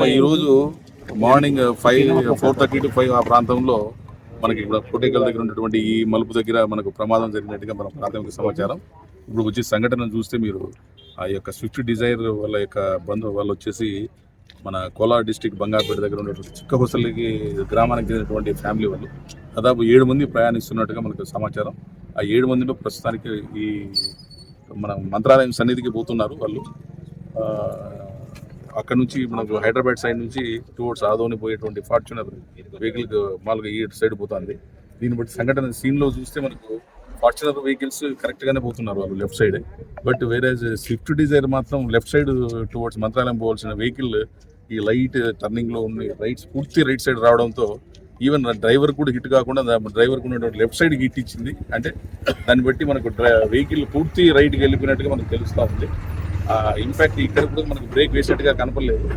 మరి ఈరోజు morning five four thirty to five ఆ ప్రాంతంలో మనకి ఇక్కడ కోటేకల్ దగ్గర ఉన్నటువంటి ఈ మలుపు దగ్గర మనకు ప్రమాదం జరిగినట్టుగా మన ప్రాథమిక సమాచారం. ఇప్పుడు వచ్చి సంఘటన చూస్తే మీరు ఆ యొక్క స్విఫ్ట్ డిజైర్ వాళ్ళ యొక్క బంధు వాళ్ళు వచ్చేసి మన కోలార్ డిస్టిక్ బంగారుపేట దగ్గర ఉన్నటువంటి చిక్కబుసలికి గ్రామానికి చెందినటువంటి ఫ్యామిలీ వాళ్ళు దాదాపు ఏడు మంది ప్రయాణిస్తున్నట్టుగా మనకు సమాచారం. ఆ ఏడు మందిలో ప్రస్తుతానికి ఈ మన మంత్రాలయం సన్నిధికి పోతున్నారు వాళ్ళు. అక్కడ నుంచి మనకు హైదరాబాద్ సైడ్ నుంచి టువర్డ్స్ ఆదోని పోయేటువంటి ఫార్చునర్ వెహికల్ మామూలుగా ఈ సైడ్ పోతుంది. దీన్ని బట్టి సంఘటన సీన్లో చూస్తే మనకు ఫార్చునర్ వెహికల్స్ కరెక్ట్ గానే పోతున్నారు వాళ్ళు లెఫ్ట్ సైడ్ బట్ వేరే స్విఫ్ట్ డిజైర్ మాత్రం లెఫ్ట్ సైడ్ టువర్డ్స్ మంత్రాలయం పోవాల్సిన వెహికల్ ఈ లైట్ టర్నింగ్లో ఉన్న రైట్స్ పూర్తి రైట్ సైడ్ రావడంతో ఈవెన్ డ్రైవర్ కూడా హిట్ కాకుండా డ్రైవర్ ఉన్నటువంటి లెఫ్ట్ సైడ్ హిట్ ఇచ్చింది. అంటే దాన్ని బట్టి మనకు వెహికల్ పూర్తి రైట్కి వెళ్ళిపోయినట్టుగా మనకు తెలుస్తూ ఉంది. ఇన్ఫాక్ట్ ఇక్కడ కూడా మనకు బ్రేక్ వేసినట్టుగా కనపడలేదు.